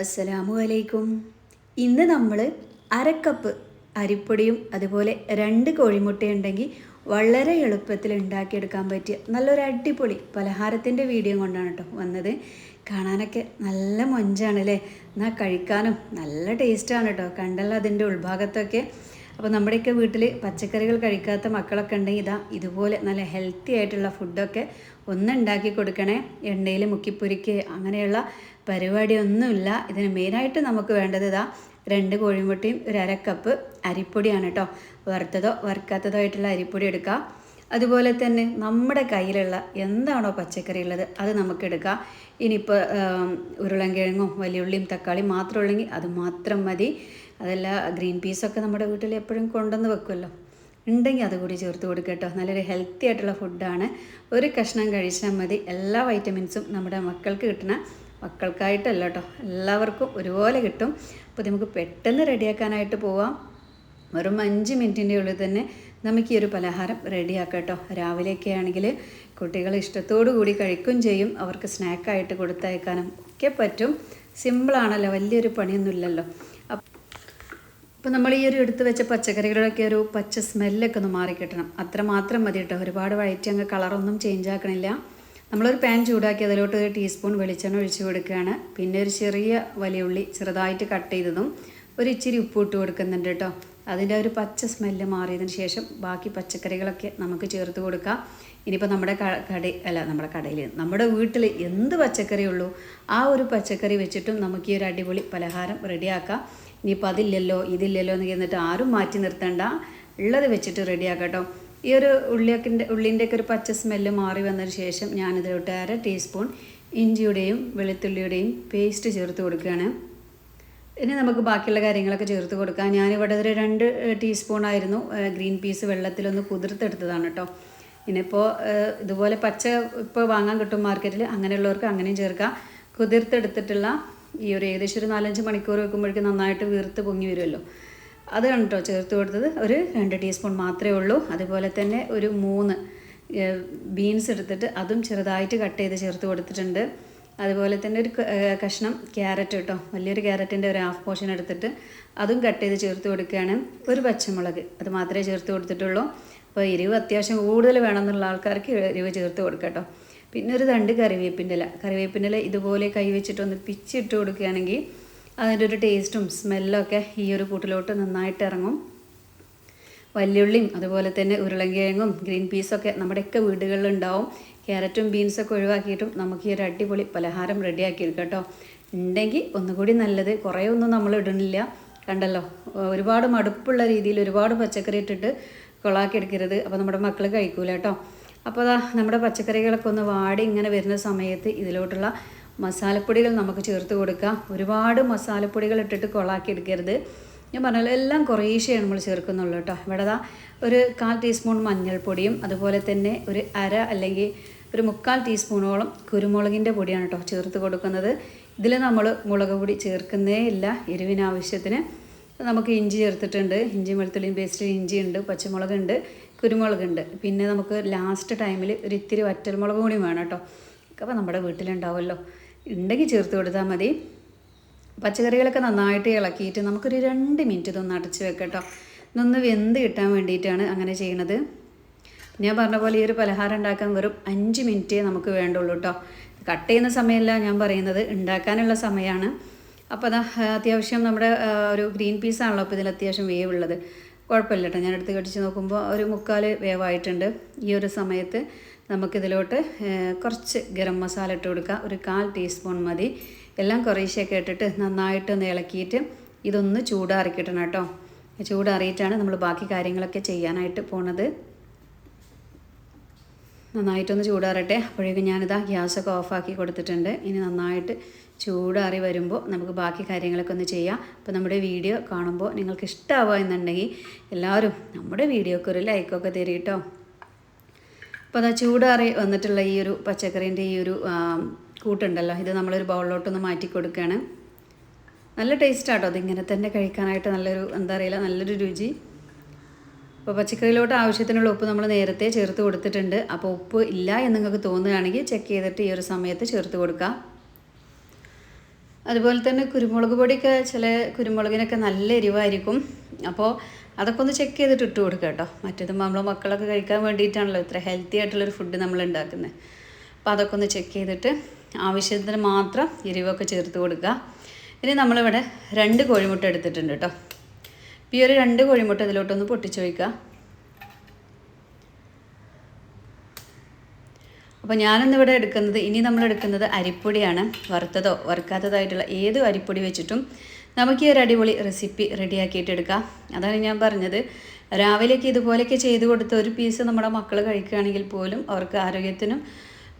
അസ്സലാമു അലൈക്കും. ഇന്ന് നമ്മൾ അരക്കപ്പ് അരിപ്പൊടിയും അതുപോലെ രണ്ട് കോഴിമുട്ടയുണ്ടെങ്കിൽ വളരെ എളുപ്പത്തിൽ ഉണ്ടാക്കിയെടുക്കാൻ പറ്റിയ നല്ലൊരു അടിപൊളി പലഹാരത്തിന്റെ വീഡിയോ കൊണ്ടാണ് കേട്ടോ വന്നത്. കാണാനൊക്കെ നല്ല മൊഞ്ചാണ് അല്ലേ എന്നാൽ കഴിക്കാനും നല്ല ടേസ്റ്റാണ് കേട്ടോ കണ്ടല്ലോ അതിന്റെ ഉൾഭാഗത്തൊക്കെ. അപ്പോൾ നമ്മുടെയൊക്കെ വീട്ടിൽ പച്ചക്കറികൾ കഴിക്കാത്ത മക്കളൊക്കെ ഉണ്ടെങ്കിൽ ഇതാ ഇതുപോലെ നല്ല ഹെൽത്തി ആയിട്ടുള്ള ഫുഡൊക്കെ ഒന്ന് ഉണ്ടാക്കി കൊടുക്കണേ. എണ്ണയിൽ മുക്കിപ്പൊരിക്ക് അങ്ങനെയുള്ള പരിപാടിയൊന്നുമില്ല. ഇതിന് മെയിനായിട്ട് നമുക്ക് വേണ്ടത് ഇതാ രണ്ട് കോഴിമുട്ടയും ഒരു അര കപ്പ് അരിപ്പൊടിയാണ് കേട്ടോ. വറുത്തതോ വറുക്കാത്തതോ ആയിട്ടുള്ള അരിപ്പൊടി എടുക്കുക. അതുപോലെ തന്നെ നമ്മുടെ കയ്യിലുള്ള എന്താണോ പച്ചക്കറി ഉള്ളത് അത് നമുക്ക് എടുക്കാം ഇനിയിപ്പോൾ വലിയ ഉള്ളിയും തക്കാളിയും മാത്രം ഉള്ളെങ്കിൽ അത് മാത്രം മതി. അതല്ല ഗ്രീൻ പീസൊക്കെ നമ്മുടെ വീട്ടിൽ എപ്പോഴും കൊണ്ടുവന്ന് വെക്കുമല്ലോ. ഉണ്ടെങ്കിൽ അതുകൂടി ചേർത്ത് കൊടുക്കുക കേട്ടോ നല്ലൊരു ഹെൽത്തി ആയിട്ടുള്ള ഫുഡാണ്. ഒരു കഷ്ണം കഴിച്ചാൽ മതി. എല്ലാ വൈറ്റമിൻസും നമ്മുടെ മക്കൾക്ക് കിട്ടണ മക്കൾക്കായിട്ടല്ല കേട്ടോ. എല്ലാവർക്കും ഒരുപോലെ കിട്ടും. അപ്പോൾ നമുക്ക് പെട്ടെന്ന് റെഡിയാക്കാനായിട്ട് പോവാം. വെറും അഞ്ച് മിനിറ്റിന്റെ ഉള്ളിൽ തന്നെ നമുക്ക് ഈ ഒരു പലഹാരം റെഡിയാക്കാം കേട്ടോ. രാവിലെയൊക്കെ ആണെങ്കിൽ കുട്ടികൾ ഇഷ്ടത്തോടു കൂടി കഴിക്കും ചെയ്യും. അവർക്ക് സ്നാക്കായിട്ട് കൊടുത്തയക്കാനും ഒക്കെ പറ്റും. സിമ്പിളാണല്ലോ വലിയൊരു പണിയൊന്നുമില്ലല്ലോ. അപ്പോൾ നമ്മൾ ഈ ഒരു എടുത്ത് വെച്ച പച്ചക്കറികളൊക്കെ ഒരു പച്ച സ്മെല്ലൊക്കെ ഒന്ന് മാറിക്കിട്ടണം അത്ര മാത്രം മതി കേട്ടോ ഒരുപാട് വഴറ്റി അങ്ങ് കളറൊന്നും ചേഞ്ച് ആക്കണില്ല. നമ്മളൊരു പാൻ ചൂടാക്കി അതിലോട്ട് ഒരു ടീസ്പൂൺ വെളിച്ചെണ്ണ ഒഴിച്ച് കൊടുക്കുകയാണ്. പിന്നെ ഒരു ചെറിയ വലിയ ഉള്ളി ചെറുതായിട്ട് കട്ട് ചെയ്തതും ഒരു ഇച്ചിരി ഉപ്പ് ഇട്ട് കൊടുക്കുന്നുണ്ട് കേട്ടോ അതിന്റെ ഒരു പച്ച സ്മെല്ല് മാറിയതിന് ശേഷം ബാക്കി പച്ചക്കറികളൊക്കെ നമുക്ക് ചേർത്ത് കൊടുക്കാം. ഇനിയിപ്പോൾ നമ്മുടെ കട അല്ല നമ്മുടെ കടയിൽ നമ്മുടെ വീട്ടിൽ എന്ത് പച്ചക്കറി ഉള്ളൂ ആ ഒരു പച്ചക്കറി വെച്ചിട്ടും നമുക്ക് ഈ ഒരു അടിപൊളി പലഹാരം റെഡിയാക്കാം ഇനിയിപ്പോൾ അതില്ലല്ലോ ഇതില്ലല്ലോ എന്ന് എന്നിട്ട് ആരും മാറ്റി നിർത്തണ്ട. ഉള്ളത് വെച്ചിട്ട് റെഡിയാക്കട്ടോ കേട്ടോ ഈ ഒരു ഉള്ളിയൊക്കെ ഉള്ളിന്റെയൊക്കെ ഒരു പച്ച സ്മെല്ല് മാറി വന്നതിന് ശേഷം ഞാനിതിലോട്ട് അര ടീസ്പൂൺ ഇഞ്ചിയുടെയും വെളുത്തുള്ളിയുടെയും പേസ്റ്റ് ചേർത്ത് കൊടുക്കുകയാണ്. ഇനി നമുക്ക് ബാക്കിയുള്ള കാര്യങ്ങളൊക്കെ ചേർത്ത് കൊടുക്കാം. ഞാനിവിടെ ഒരു രണ്ട് ടീസ്പൂൺ ആയിരുന്നു. ഗ്രീൻ പീസ് വെള്ളത്തിലൊന്ന് കുതിർത്തെടുത്തതാണ് കേട്ടോ ഇനിയിപ്പോൾ ഇതുപോലെ പച്ച ഇപ്പോൾ വാങ്ങാൻ കിട്ടും മാർക്കറ്റിൽ അങ്ങനെയുള്ളവർക്ക് അങ്ങനെയും ചേർക്കാം. കുതിർത്തെടുത്തിട്ടുള്ള ഈ ഒരു ഏകദേശം ഒരു നാലഞ്ച് മണിക്കൂർ വെക്കുമ്പോഴേക്കും നന്നായിട്ട് വീർത്ത് പൊങ്ങി വരുമല്ലോ. അത് കണ്ടോ? ചേർത്ത് കൊടുത്തത് ഒരു രണ്ട് ടീസ്പൂൺ മാത്രമേ ഉള്ളൂ. അതുപോലെ തന്നെ ഒരു മൂന്ന് ബീൻസ് എടുത്തിട്ട് അതും ചെറുതായിട്ട് കട്ട് ചെയ്ത് ചേർത്ത് കൊടുത്തിട്ടുണ്ട്. അതുപോലെ തന്നെ ഒരു കഷ്ണം ക്യാരറ്റ് കേട്ടോ. വലിയൊരു ക്യാരറ്റിന്റെ ഒരു ഹാഫ് പോർഷൻ എടുത്തിട്ട് അതും കട്ട് ചെയ്ത് ചേർത്ത് കൊടുക്കുകയാണ്. ഒരു പച്ചമുളക് അത് മാത്രമേ ചേർത്ത് കൊടുത്തിട്ടുള്ളൂ. അപ്പോൾ എരിവ് അത്യാവശ്യം കൂടുതൽ വേണമെന്നുള്ള ആൾക്കാർക്ക് എരിവ് ചേർത്ത് കൊടുക്കാം കേട്ടോ. പിന്നെ ഒരു തണ്ട് കറിവേപ്പിന്റെ ഇല കറിവേപ്പിന്റെ ഇല ഇതുപോലെ കൈ വെച്ചിട്ടൊന്ന് പിച്ചിട്ട് കൊടുക്കുകയാണെങ്കിൽ അതിന്റെ ഒരു ടേസ്റ്റും സ്മെല്ലൊക്കെ ഈ ഒരു കൂട്ടിലോട്ട് നന്നായിട്ട് ഇറങ്ങും. വല്യുള്ളിയും അതുപോലെ തന്നെ ഉരുളൻകിഴങ്ങും ഗ്രീൻ പീസൊക്കെ നമ്മുടെയൊക്കെ വീടുകളിലുണ്ടാവും. ക്യാരറ്റും ബീൻസൊക്കെ ഒഴിവാക്കിയിട്ടും നമുക്ക് ഈ ഒരു അടിപൊളി പലഹാരം റെഡിയാക്കി എടുക്കാം കേട്ടോ. ഉണ്ടെങ്കിൽ ഒന്നുകൂടി നല്ലത്. കുറേ ഒന്നും നമ്മൾ ഇടുന്നില്ല. കണ്ടല്ലോ? ഒരുപാട് മടുപ്പുള്ള രീതിയിൽ ഒരുപാട് പച്ചക്കറി ഇട്ടിട്ട് കൊളാക്കി എടുക്കരുത്. അപ്പോൾ നമ്മുടെ മക്കൾ കഴിക്കൂല കേട്ടോ. അപ്പോൾ അതാ നമ്മുടെ പച്ചക്കറികളൊക്കെ ഒന്ന് വാടി ഇങ്ങനെ വരുന്ന സമയത്ത് ഇതിലോട്ടുള്ള മസാലപ്പൊടികൾ നമുക്ക് ചേർത്ത് കൊടുക്കാം. ഒരുപാട് മസാലപ്പൊടികൾ ഇട്ടിട്ട് കൊളാക്കി എടുക്കരുത് ഞാൻ പറഞ്ഞല്ലോ എല്ലാം കുറേശ്ശെയാണ് നമ്മൾ ചേർക്കുന്നുള്ളൂ കേട്ടോ. ഇവിടെ ദാ ഒരു കാൽ ടീസ്പൂൺ മഞ്ഞൾപ്പൊടിയും അതുപോലെ തന്നെ ഒരു അര അല്ലെങ്കിൽ ഒരു മുക്കാൽ ടീസ്പൂണോളം കുരുമുളകിന്റെ പൊടിയാണ് കേട്ടോ ചേർത്ത് കൊടുക്കുന്നത്. ഇതിൽ നമ്മൾ മുളക് പൊടി ചേർക്കുന്നേ ഇല്ല. എരിവിനാവശ്യത്തിന് നമുക്ക് ഇഞ്ചി ചേർത്തിട്ടുണ്ട്. ഇഞ്ചി വെളുത്തുള്ളിയും പേസ്റ്റ് ഇഞ്ചി ഉണ്ട് പച്ചമുളകുണ്ട്. കുരുമുളകുണ്ട്. പിന്നെ നമുക്ക് ലാസ്റ്റ് ടൈമിൽ ഒരു ഇത്തിരി വറ്റൽമുളക് കൂടി വേണം കേട്ടോ. അപ്പോൾ നമ്മുടെ വീട്ടിലുണ്ടാവുമല്ലോ. ഉണ്ടെങ്കിൽ ചേർത്ത് കൊടുത്താൽ മതി. പച്ചക്കറികളൊക്കെ നന്നായിട്ട് ഇളക്കിയിട്ട് നമുക്കൊരു രണ്ട് മിനിറ്റ് ഇതൊന്ന് അടച്ച് വെക്കട്ടോ. ഇതൊന്ന് വെന്ത് കിട്ടാൻ വേണ്ടിയിട്ടാണ് അങ്ങനെ ചെയ്യണത്. ഞാൻ പറഞ്ഞ പോലെ ഈ ഒരു പലഹാരം ഉണ്ടാക്കാൻ വെറും അഞ്ച് മിനിറ്റേ നമുക്ക് വേണ്ടുള്ളൂ കേട്ടോ. കട്ട് ചെയ്യുന്ന സമയമല്ല ഞാൻ പറയുന്നത്. ഉണ്ടാക്കാനുള്ള സമയമാണ് അപ്പോൾ അതാ അത്യാവശ്യം നമ്മുടെ ഒരു ഗ്രീൻ പീസാണല്ലോ അപ്പോൾ ഇതിൽ അത്യാവശ്യം വേവുള്ളത്. കുഴപ്പമില്ല കേട്ടോ ഞാൻ എടുത്ത് കടിച്ച് നോക്കുമ്പോൾ ഒരു മുക്കാൽ വേവായിട്ടുണ്ട്. ഈ ഒരു സമയത്ത് നമുക്കിതിലോട്ട് കുറച്ച് ഗരം മസാല ഇട്ട് കൊടുക്കുക. ഒരു കാൽ ടീസ്പൂൺ മതി. എല്ലാം കുറേശ്ശെയൊക്കെ ഇട്ടിട്ട് നന്നായിട്ട് ഒന്ന് ഇളക്കിയിട്ട് ഇതൊന്ന് ചൂടാറിക്കിട്ടണം കേട്ടോ. ചൂടാറിയിട്ടാണ് നമ്മൾ ബാക്കി കാര്യങ്ങളൊക്കെ ചെയ്യാനായിട്ട് പോണത്. നന്നായിട്ടൊന്ന് ചൂടാറട്ടെ. അപ്പോഴേക്കും ഞാനിതാ ഗ്യാസൊക്കെ ഓഫാക്കി കൊടുത്തിട്ടുണ്ട്. ഇനി നന്നായിട്ട് ചൂടാറി വരുമ്പോൾ നമുക്ക് ബാക്കി കാര്യങ്ങളൊക്കെ ഒന്ന് ചെയ്യാം. അപ്പോൾ നമ്മുടെ വീഡിയോ കാണുമ്പോൾ നിങ്ങൾക്ക് ഇഷ്ടമാവുക എന്നുണ്ടെങ്കിൽ എല്ലാവരും നമ്മുടെ വീഡിയോക്ക് ഒരു ലൈക്കൊക്കെ തരും കേട്ടോ. അപ്പോൾ അതാ ചൂടാറി വന്നിട്ടുള്ള ഈ ഒരു പച്ചക്കറീന്റെ ഈ ഒരു കൂട്ടുണ്ടല്ലോ. ഇത് നമ്മളൊരു ബൗളിലോട്ടൊന്ന് മാറ്റി കൊടുക്കുകയാണ്. നല്ല ടേസ്റ്റാട്ടോ അതിങ്ങനെ തന്നെ കഴിക്കാനായിട്ട് നല്ലൊരു എന്താ അറിയില്ല നല്ലൊരു രുചി. അപ്പോൾ പച്ചക്കറിയിലോട്ട് ആവശ്യത്തിനുള്ള ഉപ്പ് നമ്മൾ നേരത്തെ ചേർത്ത് കൊടുത്തിട്ടുണ്ട്. അപ്പോൾ ഉപ്പ് ഇല്ല എന്ന് നിങ്ങൾക്ക് തോന്നുകയാണെങ്കിൽ ചെക്ക് ചെയ്തിട്ട് ഈ ഒരു സമയത്ത് ചേർത്ത് കൊടുക്കുക അതുപോലെ തന്നെ കുരുമുളക് പൊടിയൊക്കെ ചില കുരുമുളകിനൊക്കെ നല്ല എരിവായിരിക്കും. അപ്പോൾ അതൊക്കെ ഒന്ന് ചെക്ക് ചെയ്തിട്ട് ഇട്ട് കൊടുക്കുക കേട്ടോ. മറ്റേത് നമ്മൾ മക്കളൊക്കെ കഴിക്കാൻ വേണ്ടിയിട്ടാണല്ലോ ഇത്ര ഹെൽത്തി ആയിട്ടുള്ളൊരു ഫുഡ് നമ്മൾ ഉണ്ടാക്കുന്നത് അപ്പോൾ അതൊക്കെ ഒന്ന് ചെക്ക് ചെയ്തിട്ട് ആവശ്യത്തിന് മാത്രം എരിവൊക്കെ ചേർത്ത് കൊടുക്കുക. ഇനി നമ്മളിവിടെ രണ്ട് കോഴിമുട്ട എടുത്തിട്ടുണ്ട് കേട്ടോ. ഈ ഒരു രണ്ട് കോഴിമുട്ട ഇതിലോട്ടൊന്ന് പൊട്ടിച്ചു വയ്ക്കുക അപ്പോൾ ഞാനിന്നിവിടെ എടുക്കുന്നത് ഇനി നമ്മൾ എടുക്കുന്നത് അരിപ്പൊടിയാണ്. വറുത്തതോ വറുക്കാത്തതായിട്ടുള്ള ഏത് അരിപ്പൊടി വെച്ചിട്ടും നമുക്ക് ഈ ഒരു അടിപൊളി റെസിപ്പി റെഡിയാക്കിയിട്ട് എടുക്കാം. അതാണ് ഞാൻ പറഞ്ഞത്. രാവിലേക്ക് ഇതുപോലെയൊക്കെ ചെയ്തു കൊടുത്ത ഒരു പീസ് നമ്മുടെ മക്കൾ കഴിക്കുകയാണെങ്കിൽ പോലും അവർക്ക് ആരോഗ്യത്തിനും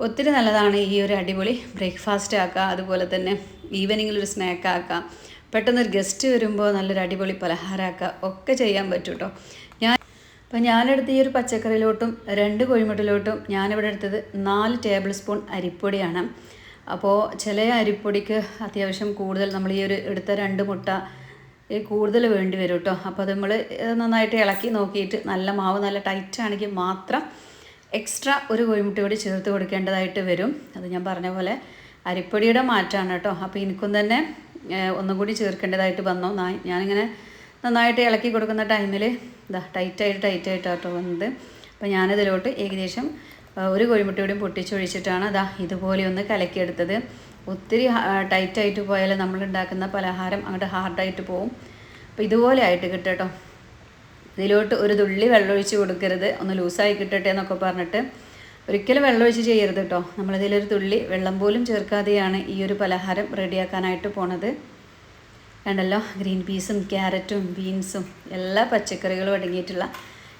ഒത്തിരി നല്ലതാണ് ഈ ഒരു അടിപൊളി ബ്രേക്ക്ഫാസ്റ്റ് ആക്കുക അതുപോലെ തന്നെ ഈവനിങ്ങിൽ ഒരു സ്നാക്ക് ആക്കാം. പെട്ടെന്നൊരു ഗസ്റ്റ് വരുമ്പോൾ നല്ലൊരു അടിപൊളി പലഹാരമാക്കുക ഒക്കെ ചെയ്യാൻ പറ്റും കേട്ടോ ഞാൻ അപ്പോൾ ഞാനെടുത്ത ഈ ഒരു പച്ചക്കറിയിലോട്ടും രണ്ട് കോഴിമുട്ടിലോട്ടും ഞാനിവിടെ എടുത്തത് നാല് ടേബിൾ സ്പൂൺ അരിപ്പൊടിയാണ്. അപ്പോൾ ചില അരിപ്പൊടിക്ക് അത്യാവശ്യം കൂടുതൽ നമ്മൾ ഈ ഒരു എടുത്ത രണ്ട് മുട്ട കൂടുതൽ വേണ്ടി വരും കേട്ടോ അപ്പോൾ അത് നമ്മൾ നന്നായിട്ട് ഇളക്കി നോക്കിയിട്ട് നല്ല മാവ് നല്ല ടൈറ്റ് ആണെങ്കിൽ മാത്രം എക്സ്ട്രാ ഒരു കോഴിമുട്ട കൂടി ചേർത്ത് കൊടുക്കേണ്ടതായിട്ട് വരും. അത് ഞാൻ പറഞ്ഞ പോലെ അരിപ്പൊടിയുടെ മാറ്റമാണ് കേട്ടോ അപ്പോൾ എനിക്കും തന്നെ ഒന്നും കൂടി ചേർക്കേണ്ടതായിട്ട് വന്നു. ഞാനിങ്ങനെ നന്നായിട്ട് ഇളക്കി കൊടുക്കുന്ന ടൈമിൽ ഇതാ ടൈറ്റായിട്ട് ടൈറ്റായിട്ട് കേട്ടോ വന്നത്. അപ്പോൾ ഞാനിതിലോട്ട് ഏകദേശം ഒരു കോഴിമുട്ട കൂടി പൊട്ടിച്ചൊഴിച്ചിട്ടാണ് അതാ ഇതുപോലെ ഒന്ന് കലക്കിയെടുത്തത്. ഒത്തിരി ടൈറ്റായിട്ട് പോയാൽ നമ്മൾ ഉണ്ടാക്കുന്ന പലഹാരം അങ്ങോട്ട് ഹാർഡായിട്ട് പോവും. അപ്പോൾ ഇതുപോലെ ആയിട്ട് കിട്ടട്ടോ. കേട്ടോ ഇതിലോട്ട് ഒരു തുള്ളി വെള്ളമൊഴിച്ച് കൊടുക്കരുത്. ഒന്ന് ലൂസായി കിട്ടട്ടെ എന്നൊക്കെ പറഞ്ഞിട്ട് ഒരിക്കലും വെള്ളമൊഴിച്ച് ചെയ്യരുത് കേട്ടോ നമ്മളിതിലൊരു തുള്ളി വെള്ളം പോലും ചേർക്കാതെയാണ് ഈ ഒരു പലഹാരം റെഡിയാക്കാനായിട്ട് പോണത്. കണ്ടല്ലോ ഗ്രീൻ പീസും ക്യാരറ്റും ബീൻസും എല്ലാ പച്ചക്കറികളും അടങ്ങിയിട്ടുള്ള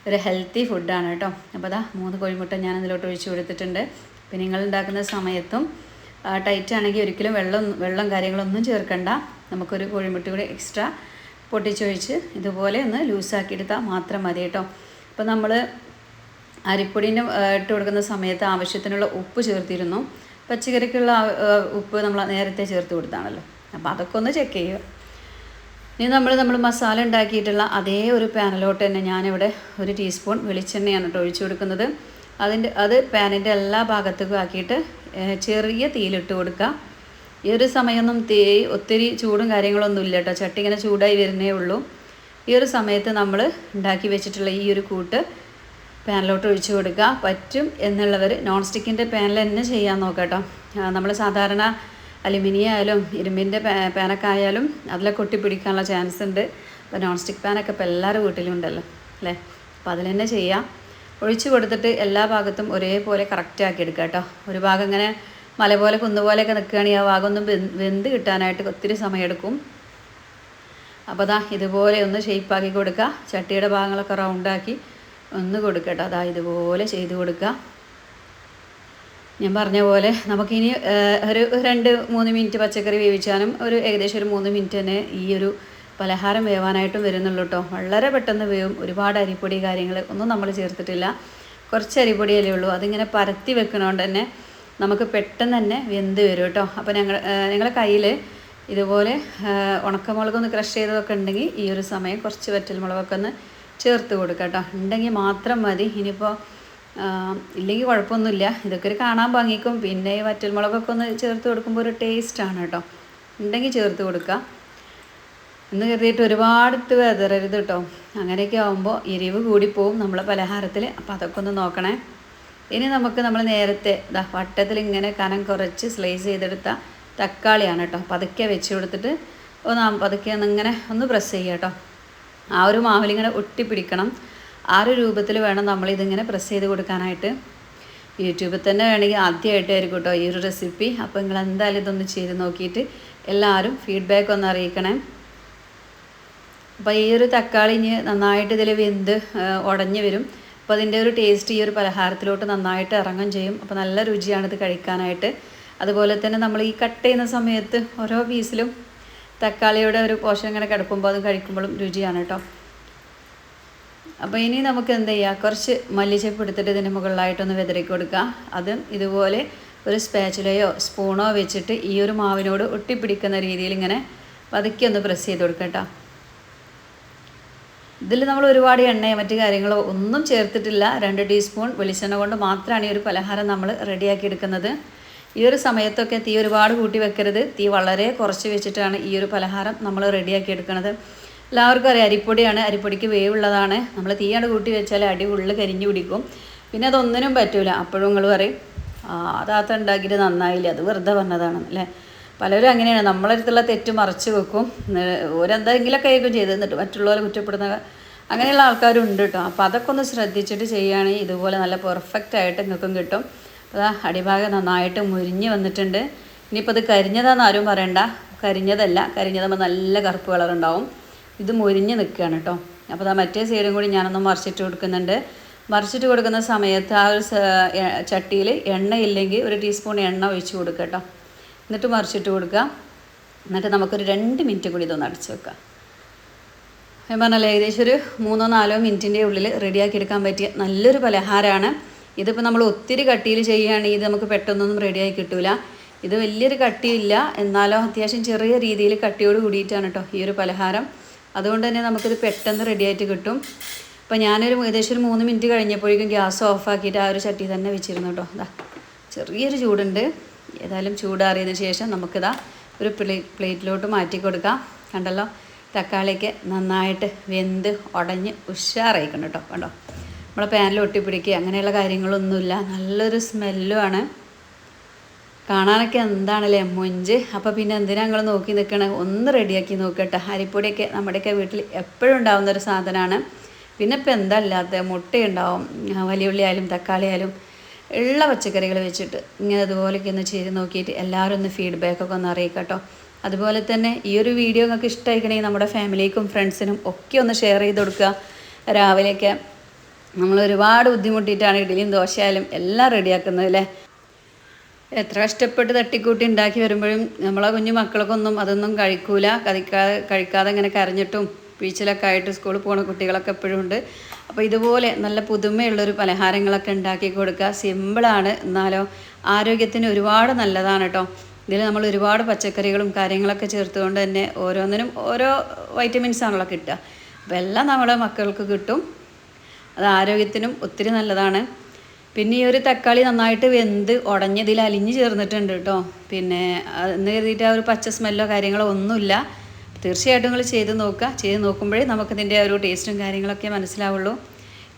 ഒരു ഹെൽത്തി ഫുഡാണ് കേട്ടോ. അപ്പോൾ അതാ മൂന്ന് കോഴിമുട്ട ഞാൻ അതിലോട്ട് ഒഴിച്ച് കൊടുത്തിട്ടുണ്ട്. പിന്നെ നിങ്ങൾ ഉണ്ടാക്കുന്ന സമയത്തും ടൈറ്റ് ആണെങ്കിൽ ഒരിക്കലും വെള്ളം വെള്ളം കാര്യങ്ങളൊന്നും ചേർക്കണ്ട. നമുക്കൊരു കോഴിമുട്ട കൂടി എക്സ്ട്രാ പൊട്ടിച്ചൊഴിച്ച് ഇതുപോലെ ഒന്ന് ലൂസാക്കി എടുത്താൽ മാത്രം മതി കേട്ടോ. അപ്പോൾ നമ്മൾ അരിപ്പൊടീന്റെ ഇട്ട് കൊടുക്കുന്ന സമയത്ത് ആവശ്യത്തിനുള്ള ഉപ്പ് ചേർത്തിരുന്നു. പച്ചക്കറിക്കുള്ള ഉപ്പ് നമ്മൾ നേരത്തെ ചേർത്ത് കൊടുത്താണല്ലോ. അപ്പോൾ അതൊക്കെ ഒന്ന് ചെക്ക് ചെയ്യുക. ഇനി നമ്മൾ നമ്മൾ മസാല ഉണ്ടാക്കിയിട്ടുള്ള അതേ ഒരു പാനിലോട്ട് തന്നെ ഞാനിവിടെ ഒരു ടീസ്പൂൺ വെളിച്ചെണ്ണയാണ് കേട്ടോ ഒഴിച്ചു കൊടുക്കുന്നത്. അതിന്റെ അത് പാനിന്റെ എല്ലാ ഭാഗത്തേക്കും ആക്കിയിട്ട് ചെറിയ തീയിലിട്ട് കൊടുക്കുക ഈ ഒരു സമയമൊന്നും തീ ഒത്തിരി ചൂടും കാര്യങ്ങളൊന്നും ഇല്ല കേട്ടോ. ചട്ടി ഇങ്ങനെ ചൂടായി വരുന്നേ ഉള്ളൂ. ഈ ഒരു സമയത്ത് നമ്മൾ ഉണ്ടാക്കി വെച്ചിട്ടുള്ള ഈ ഒരു കൂട്ട് പാനിലോട്ട് ഒഴിച്ചു കൊടുക്കുക പറ്റും എന്നുള്ളവർ നോൺ സ്റ്റിക്കിന്റെ പാനിൽ തന്നെ ചെയ്യാൻ നോക്കാം കേട്ടോ. നമ്മൾ സാധാരണ അലുമിനിയം ആയാലും ഇരുമ്പിന്റെ പാനൊക്കെ ആയാലും അതിലൊക്കെ ഒട്ടിപ്പിടിക്കാനുള്ള ചാൻസ് ഉണ്ട്. അപ്പോൾ നോൺ സ്റ്റിക്ക് പാനൊക്കെ ഇപ്പോൾ എല്ലാവരുടെ വീട്ടിലും ഉണ്ടല്ലോ അല്ലേ? അപ്പോൾ അതിൽ തന്നെ ചെയ്യാം. ഒഴിച്ച് കൊടുത്തിട്ട് എല്ലാ ഭാഗത്തും ഒരേപോലെ കറക്റ്റ് ആക്കി എടുക്കുക കേട്ടോ. ഒരു ഭാഗം ഇങ്ങനെ മല പോലെ കുന്നുപോലെയൊക്കെ നിൽക്കുകയാണെങ്കിൽ ആ ഭാഗം ഒന്നും വെന്ത് കിട്ടാനായിട്ട് ഒത്തിരി സമയമെടുക്കും. അപ്പോൾ ദാ ഇതുപോലെ ഒന്ന് ഷേപ്പാക്കി കൊടുക്കുക. ചട്ടിയുടെ ഭാഗങ്ങളൊക്കെ റൗണ്ടാക്കി ഒന്ന് കൊടുക്കട്ടോ അതാ ഇതുപോലെ ചെയ്ത് കൊടുക്കുക. ഞാൻ പറഞ്ഞ പോലെ നമുക്കിനി ഒരു രണ്ട് മൂന്ന് മിനിറ്റ് പച്ചക്കറി വേവിച്ചാലും ഒരു ഏകദേശം ഒരു മൂന്ന് മിനിറ്റ് തന്നെ ഈ ഒരു പലഹാരം വേവാനായിട്ടും വരുന്നുള്ളൂ കേട്ടോ വളരെ പെട്ടെന്ന് വേവും. ഒരുപാട് അരിപ്പൊടി കാര്യങ്ങൾ ഒന്നും നമ്മൾ ചേർത്തിട്ടില്ല. കുറച്ച് അരിപ്പൊടി അരിപ്പൊടിയല്ലേ ഉള്ളൂ. അതിങ്ങനെ പരത്തി വെക്കണോണ്ട് തന്നെ നമുക്ക് പെട്ടെന്ന് തന്നെ വെന്ത് വരും കേട്ടോ അപ്പോൾ ഞങ്ങൾ ഞങ്ങളുടെ കയ്യിൽ ഇതുപോലെ ഉണക്കമുളകൊന്ന് ക്രഷ് ചെയ്തതൊക്കെ ഉണ്ടെങ്കിൽ ഈ ഒരു സമയം കുറച്ച് വറ്റൽമുളകൊക്കെ ഒന്ന് ചേർത്ത് കൊടുക്കാം കേട്ടോ ഉണ്ടെങ്കിൽ മാത്രം മതി. ഇനിയിപ്പോൾ ഇല്ലെങ്കിൽ കുഴപ്പമൊന്നുമില്ല. ഇതൊക്കെ ഒരു കാണാൻ ഭംഗിക്കും. പിന്നെ ഈ വറ്റൽമുളകൊക്കെ ഒന്ന് ചേർത്ത് കൊടുക്കുമ്പോൾ ഒരു ടേസ്റ്റാണ് കേട്ടോ. ഉണ്ടെങ്കിൽ ചേർത്ത് കൊടുക്കുക. എന്ന് കരുതിയിട്ട് ഒരുപാട് വെതറരുത് കേട്ടോ. അങ്ങനെയൊക്കെ ആകുമ്പോൾ എരിവ് കൂടിപ്പോവും നമ്മളെ പലഹാരത്തിൽ. അപ്പോൾ അതൊക്കെ ഒന്ന് നോക്കണേ. ഇനി നമുക്ക് നമ്മൾ നേരത്തെ ഇതാ വട്ടത്തിൽ ഇങ്ങനെ കനം കുറച്ച് സ്ലൈസ് ചെയ്തെടുത്ത തക്കാളിയാണ് കേട്ടോ. പതുക്കെ വെച്ച് കൊടുത്തിട്ട് ഒന്ന് പതുക്കെ ഒന്ന് ഇങ്ങനെ ഒന്ന് പ്രസ് ചെയ്യുക കേട്ടോ. ആ ഒരു മാവിലിങ്ങനെ ഒട്ടിപ്പിടിക്കണം. ആ ഒരു രൂപത്തിൽ വേണം നമ്മളിതിങ്ങനെ പ്രസ് ചെയ്ത് കൊടുക്കാനായിട്ട്. യൂട്യൂബിൽ തന്നെ വേണമെങ്കിൽ ആദ്യമായിട്ടായിരിക്കും കേട്ടോ ഈ ഒരു റെസിപ്പി അപ്പോൾ നിങ്ങൾ എന്തായാലും ഇതൊന്ന് ചെയ്ത് നോക്കിയിട്ട് എല്ലാവരും ഫീഡ്ബാക്ക് ഒന്ന് അറിയിക്കണേ. അപ്പോൾ ഈ ഒരു തക്കാളി ഇനി നന്നായിട്ട് ഇതിൽ വെന്ത് ഉടഞ്ഞു വരും. അപ്പോൾ അതിന്റെ ഒരു ടേസ്റ്റ് ഈ ഒരു പലഹാരത്തിലോട്ട് നന്നായിട്ട് ഇറങ്ങും ചെയ്യും. അപ്പോൾ നല്ല രുചിയാണ് ഇത് കഴിക്കാനായിട്ട്. അതുപോലെ തന്നെ നമ്മൾ ഈ കട്ട് ചെയ്യുന്ന സമയത്ത് ഓരോ പീസിലും തക്കാളിയുടെ ഒരു പോഷൻ ഇങ്ങനെ കിടക്കുമ്പോൾ അതും കഴിക്കുമ്പോഴും രുചിയാണ് കേട്ടോ അപ്പോൾ ഇനി നമുക്ക് എന്ത് ചെയ്യാം? കുറച്ച് മല്ലിച്ചപ്പ് എടുത്തിട്ട് ഇതിന്റെ മുകളിലായിട്ടൊന്ന് വിതറി കൊടുക്കുക അതും ഇതുപോലെ ഒരു സ്പാച്ചുലയോ സ്പൂണോ വെച്ചിട്ട് ഈ ഒരു മാവിനോട് ഒട്ടിപ്പിടിക്കുന്ന രീതിയിൽ ഇങ്ങനെ പതുക്കി ഒന്ന് പ്രസ് ചെയ്ത് കൊടുക്കുക ഇതിൽ നമ്മൾ ഒരുപാട് എണ്ണയോ മറ്റു കാര്യങ്ങളോ ഒന്നും ചേർത്തിട്ടില്ല. രണ്ട് ടീസ്പൂൺ വെളിച്ചെണ്ണ കൊണ്ട് മാത്രമാണ് ഈ ഒരു പലഹാരം നമ്മൾ റെഡിയാക്കി എടുക്കുന്നത്. ഈ ഒരു സമയത്തൊക്കെ തീ ഒരുപാട് കൂട്ടി വെക്കരുത്. തീ വളരെ കുറച്ച് വെച്ചിട്ടാണ് ഈ ഒരു പലഹാരം നമ്മൾ റെഡിയാക്കി എടുക്കുന്നത് എല്ലാവർക്കും അറിയാം. അരിപ്പൊടിയാണ്. അരിപ്പൊടിക്ക് വേവുള്ളതാണ്. നമ്മൾ തീയാണ് കൂട്ടി വെച്ചാൽ അടി ഉള്ളിൽ കരിഞ്ഞു പിടിക്കും. പിന്നെ അതൊന്നിനും പറ്റൂല. അപ്പോഴും നിങ്ങൾ പറയും അതാത്ത ഉണ്ടാക്കിയിട്ട് നന്നായില്ല? അത് വെറുതെ വന്നതാണ് അല്ലേ പലരും അങ്ങനെയാണ്. നമ്മളെ അടുത്തുള്ള തെറ്റ് മറച്ചു വെക്കും. ഓരെന്തെങ്കിലുമൊക്കെ ആയിരിക്കും ചെയ്ത് എന്നിട്ട് മറ്റുള്ളവരെ കുറ്റപ്പെടുന്ന അങ്ങനെയുള്ള ആൾക്കാരും ഉണ്ട് കേട്ടോ അപ്പോൾ അതൊക്കെ ഒന്ന് ശ്രദ്ധിച്ചിട്ട് ചെയ്യുകയാണെങ്കിൽ ഇതുപോലെ നല്ല പെർഫെക്റ്റ് ആയിട്ട് നിങ്ങൾക്കും കിട്ടും. അതാ അടിഭാഗം നന്നായിട്ട് മുരിഞ്ഞ് വന്നിട്ടുണ്ട്. ഇനിയിപ്പോൾ അത് കരിഞ്ഞതാണെന്ന് ആരും പറയണ്ട. കരിഞ്ഞതല്ല. കരിഞ്ഞതാകുമ്പോൾ നല്ല കറുപ്പ് കളർ ഉണ്ടാവും ഇത് മുരിഞ്ഞ് നിൽക്കുകയാണ് കേട്ടോ. അപ്പോൾ ആ മറ്റേ സൈഡും കൂടി ഞാനൊന്ന് മറിച്ചിട്ട് കൊടുക്കുന്നുണ്ട്. മറിച്ചിട്ട് കൊടുക്കുന്ന സമയത്ത് ആ ഒരു ചട്ടിയിൽ എണ്ണ ഇല്ലെങ്കിൽ ഒരു ടീസ്പൂൺ എണ്ണ ഒഴിച്ച് കൊടുക്കുക കേട്ടോ. എന്നിട്ട് മറിച്ചിട്ട് കൊടുക്കുക. എന്നിട്ട് നമുക്കൊരു രണ്ട് മിനിറ്റ് കൂടി ഇതൊന്ന് അടച്ച് വെക്കാം ഞാൻ പറഞ്ഞല്ലോ ഏകദേശം ഒരു മൂന്നോ നാലോ മിനിറ്റിന്റെ ഉള്ളിൽ റെഡിയാക്കി എടുക്കാൻ പറ്റിയ നല്ലൊരു പലഹാരമാണ്. ഇതിപ്പോൾ നമ്മൾ ഒത്തിരി കട്ടിയിൽ ചെയ്യുകയാണെങ്കിൽ ഇത് നമുക്ക് പെട്ടെന്നൊന്നും റെഡിയായി കിട്ടില്ല ഇത് വലിയൊരു കട്ടിയില്ല. എന്നാലും അത്യാവശ്യം ചെറിയ രീതിയിൽ കട്ടിയോട് കൂടിയിട്ടാണ് കേട്ടോ ഈ ഒരു പലഹാരം. അതുകൊണ്ട് തന്നെ നമുക്കിത് പെട്ടെന്ന് റെഡിയായിട്ട് കിട്ടും. അപ്പോൾ ഞാനൊരു ഏകദേശം ഒരു മൂന്ന് മിനിറ്റ് കഴിഞ്ഞപ്പോഴേക്കും ഗ്യാസ് ഓഫാക്കിയിട്ട് ആ ഒരു ചട്ടി തന്നെ വെച്ചിരുന്നു കേട്ടോ അതാ ചെറിയൊരു ചൂടുണ്ട്. ഏതായാലും ചൂടാറിയതിന് ശേഷം നമുക്കിതാ ഒരു പ്ലേ പ്ലേറ്റിലോട്ട് മാറ്റി കൊടുക്കാം. കണ്ടല്ലോ തക്കാളിയൊക്കെ നന്നായിട്ട് വെന്ത് ഉടഞ്ഞ് ഉഷാറായിക്കണം കേട്ടോ കണ്ടോ? നമ്മളെ പാനിൽ ഒട്ടിപ്പിടിക്കുക അങ്ങനെയുള്ള കാര്യങ്ങളൊന്നുമില്ല. നല്ലൊരു സ്മെല്ലുമാണ് കാണാനൊക്കെ എന്താണല്ലേ മൊഞ്ച്? അപ്പോൾ പിന്നെ എന്തിനാ ഞങ്ങൾ നോക്കി നിൽക്കണേ ഒന്ന് റെഡിയാക്കി നോക്കട്ടെ. അരിപ്പൊടിയൊക്കെ നമ്മുടെയൊക്കെ വീട്ടിൽ എപ്പോഴും ഉണ്ടാകുന്ന ഒരു സാധനമാണ് പിന്നെ ഇപ്പം എന്താ ഇല്ലാത്ത മുട്ടയുണ്ടാവും. ആ, വലിയ ഉള്ളി ആയാലും തക്കാളി ആയാലും ഉള്ള പച്ചക്കറികൾ വെച്ചിട്ട് ഇങ്ങനെ അതുപോലെയൊക്കെ ഒന്ന് ചെയ്ത് നോക്കിയിട്ട് എല്ലാവരും ഒന്ന് ഫീഡ്ബാക്കൊക്കെ ഒന്ന് അറിയിക്കട്ടോ. അതുപോലെ തന്നെ ഈ ഒരു വീഡിയോ നിങ്ങൾക്ക് ഇഷ്ടമായിക്കണമെങ്കിൽ നമ്മുടെ ഫാമിലിക്കും ഫ്രണ്ട്സിനും ഒക്കെ ഒന്ന് ഷെയർ ചെയ്ത് കൊടുക്കുക. രാവിലെയൊക്കെ നമ്മൾ ഒരുപാട് ബുദ്ധിമുട്ടിയിട്ടാണ് ഇഡ്ഡലിയും ദോശയായാലും എല്ലാം റെഡിയാക്കുന്നത് അല്ലേ? എത്ര കഷ്ടപ്പെട്ട് തട്ടിക്കൂട്ടി ഉണ്ടാക്കി വരുമ്പോഴും നമ്മളെ കുഞ്ഞു മക്കളൊക്കെ ഒന്നും അതൊന്നും കഴിക്കൂല. കഴിക്കാതെ കഴിക്കാതെ ഇങ്ങനെ കരഞ്ഞിട്ടും ബീച്ചിലൊക്കെ ആയിട്ട് സ്കൂളിൽ പോകുന്ന കുട്ടികളൊക്കെ എപ്പോഴും ഉണ്ട്. അപ്പോൾ ഇതുപോലെ നല്ല പുതുമയുള്ളൊരു പലഹാരങ്ങളൊക്കെ ഉണ്ടാക്കി കൊടുക്കുക. സിമ്പിളാണ് എന്നാലോ ആരോഗ്യത്തിന് ഒരുപാട് നല്ലതാണ് കേട്ടോ ഇതിൽ നമ്മൾ ഒരുപാട് പച്ചക്കറികളും കാര്യങ്ങളൊക്കെ ചേർത്തുകൊണ്ട് തന്നെ ഓരോന്നിനും ഓരോ വൈറ്റമിൻസ് ആണല്ലോ കിട്ടുക. അപ്പോൾ എല്ലാം നമ്മുടെ മക്കൾക്ക് കിട്ടും. അത് ആരോഗ്യത്തിനും ഒത്തിരി നല്ലതാണ്. പിന്നെ ഈ ഒരു തക്കാളി നന്നായിട്ട് വെന്ത് ഉടഞ്ഞതിൽ അലിഞ്ഞ് ചേർന്നിട്ടുണ്ട് കേട്ടോ. പിന്നെ എന്ന് കരുതിയിട്ട് ആ ഒരു പച്ച സ്മെല്ലോ കാര്യങ്ങളോ ഒന്നുമില്ല. തീർച്ചയായിട്ടും നിങ്ങൾ ചെയ്ത് നോക്കുക. ചെയ്ത് നോക്കുമ്പോഴേ നമുക്കിതിന്റെ ഒരു ടേസ്റ്റും കാര്യങ്ങളൊക്കെ മനസ്സിലാവുള്ളൂ.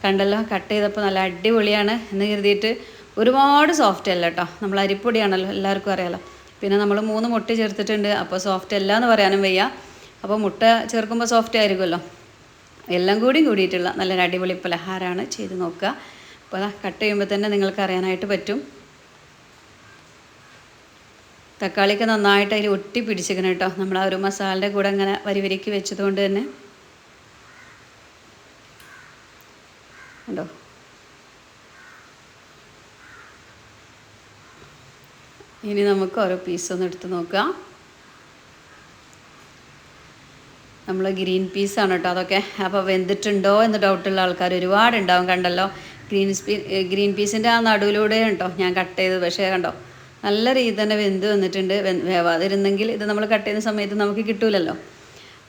കണ്ടല്ലോ കട്ട് ചെയ്തപ്പോൾ നല്ല അടിപൊളിയാണ് എന്ന് കരുതിയിട്ട് ഒരുപാട് സോഫ്റ്റ് അല്ല കേട്ടോ. നമ്മൾ അരിപ്പൊടിയാണല്ലോ എല്ലാവർക്കും അറിയാലോ. പിന്നെ നമ്മൾ മൂന്ന് മുട്ട ചേർത്തിട്ടുണ്ട്. അപ്പോൾ സോഫ്റ്റ് അല്ല എന്ന് പറയാനും വയ്യ. അപ്പോൾ മുട്ട ചേർക്കുമ്പോൾ സോഫ്റ്റ് ആയിരിക്കുമല്ലോ. എല്ലാം കൂടിയും കൂടിയിട്ടുള്ള നല്ലൊരു അടിപൊളി പലഹാരമാണ്. ചെയ്ത് നോക്കുക. അപ്പോൾ അതാ കട്ട് ചെയ്യുമ്പോൾ തന്നെ നിങ്ങൾക്ക് അറിയാനായിട്ട് പറ്റും. തക്കാളിക്ക് നന്നായിട്ട് അതിൽ ഒട്ടി പിടിച്ചിരിക്കണം കേട്ടോ. നമ്മൾ ആ ഒരു മസാലയുടെ കൂടെ അങ്ങനെ വരി വരിക്ക് വെച്ചതുകൊണ്ട് തന്നെ. ഉണ്ടോ ഇനി നമുക്ക് ഓരോ പീസ് ഒന്ന് എടുത്ത് നോക്കാം. നമ്മൾ ഗ്രീൻ പീസാണ് കേട്ടോ അതൊക്കെ. അപ്പോൾ വെന്തിട്ടുണ്ടോ എന്ന് ഡൗട്ടുള്ള ആൾക്കാർ ഒരുപാടുണ്ടാവും കണ്ടല്ലോ. ഗ്രീൻ സ്പീ ഗ്രീൻ പീസിന്റെ ആ നടുവിലൂടെ കേട്ടോ ഞാൻ കട്ട് ചെയ്തത്. പക്ഷേ കണ്ടോ? നല്ല രീതി തന്നെ വെന്ത് വന്നിട്ടുണ്ട്. വേവാതിരുന്നെങ്കിൽ ഇത് നമ്മൾ കട്ട് ചെയ്യുന്ന സമയത്ത് നമുക്ക് കിട്ടൂലല്ലോ.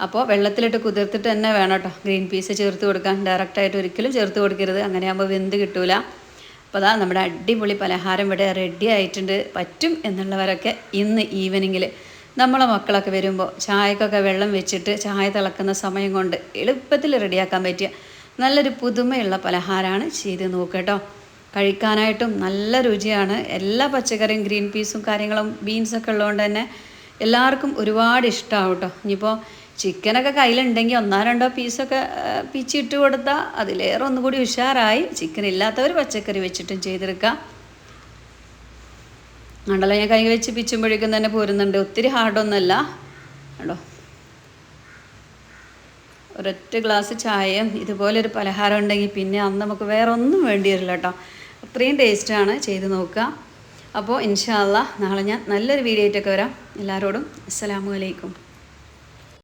അപ്പോൾ വെള്ളത്തിലിട്ട് കുതിർത്തിട്ട് തന്നെ വേണം കേട്ടോ. ഗ്രീൻ പീസ് ചേർത്ത് കൊടുക്കാൻ. ഡയറക്റ്റായിട്ട് ഒരിക്കലും ചേർത്ത് കൊടുക്കരുത്. അങ്ങനെയാകുമ്പോൾ വെന്ത് കിട്ടൂല. അപ്പോൾ അതാ നമ്മുടെ അടിപൊളി പലഹാരം ഇവിടെ റെഡി ആയിട്ടുണ്ട്. പറ്റും എന്നുള്ളവരൊക്കെ ഇന്ന് ഈവനിങ്ങിൽ നമ്മളെ മക്കളൊക്കെ വരുമ്പോൾ ചായക്കൊക്കെ വെള്ളം വെച്ചിട്ട് ചായ തിളക്കുന്ന സമയം കൊണ്ട് എളുപ്പത്തിൽ റെഡിയാക്കാൻ പറ്റിയ നല്ലൊരു പുതുമയുള്ള പലഹാരമാണ് ചെയ്ത് നോക്കുക കേട്ടോ. കഴിക്കാനായിട്ടും നല്ല രുചിയാണ്. എല്ലാ പച്ചക്കറിയും ഗ്രീൻ പീസും കാര്യങ്ങളും ബീൻസൊക്കെ ഉള്ളതുകൊണ്ട് തന്നെ എല്ലാവർക്കും ഒരുപാട് ഇഷ്ടമാവും കേട്ടോ. ഇനിയിപ്പോൾ ചിക്കനൊക്കെ കയ്യിലുണ്ടെങ്കിൽ ഒന്നോ രണ്ടോ പീസൊക്കെ പിച്ചിട്ട് കൊടുത്താൽ അതിലേറെ ഒന്നുകൂടി ഉഷാറായി. ചിക്കൻ ഇല്ലാത്തവർ പച്ചക്കറി വെച്ചിട്ടും ചെയ്തെടുക്കാം. കണ്ടല്ലോ ഞാൻ കൈ വെച്ച് പിച്ചുമ്പോഴേക്കും തന്നെ പോരുന്നുണ്ട്. ഒത്തിരി ഹാർഡൊന്നുമല്ല കണ്ടോ? ഒരൊറ്റ ഗ്ലാസ് ചായയും ഇതുപോലൊരു പലഹാരം ഉണ്ടെങ്കിൽ പിന്നെ അന്ന് നമുക്ക് വേറെ ഒന്നും വേണ്ടി വരില്ല കേട്ടോ. അത്രയും ടേസ്റ്റാണ് ചെയ്ത് നോക്കുക. അപ്പോൾ ഇൻഷാല്ല നാളെ ഞാൻ നല്ലൊരു വീഡിയോ ആയിട്ടൊക്കെ വരാം. എല്ലാവരോടും അസ്സലാമു അലൈക്കും.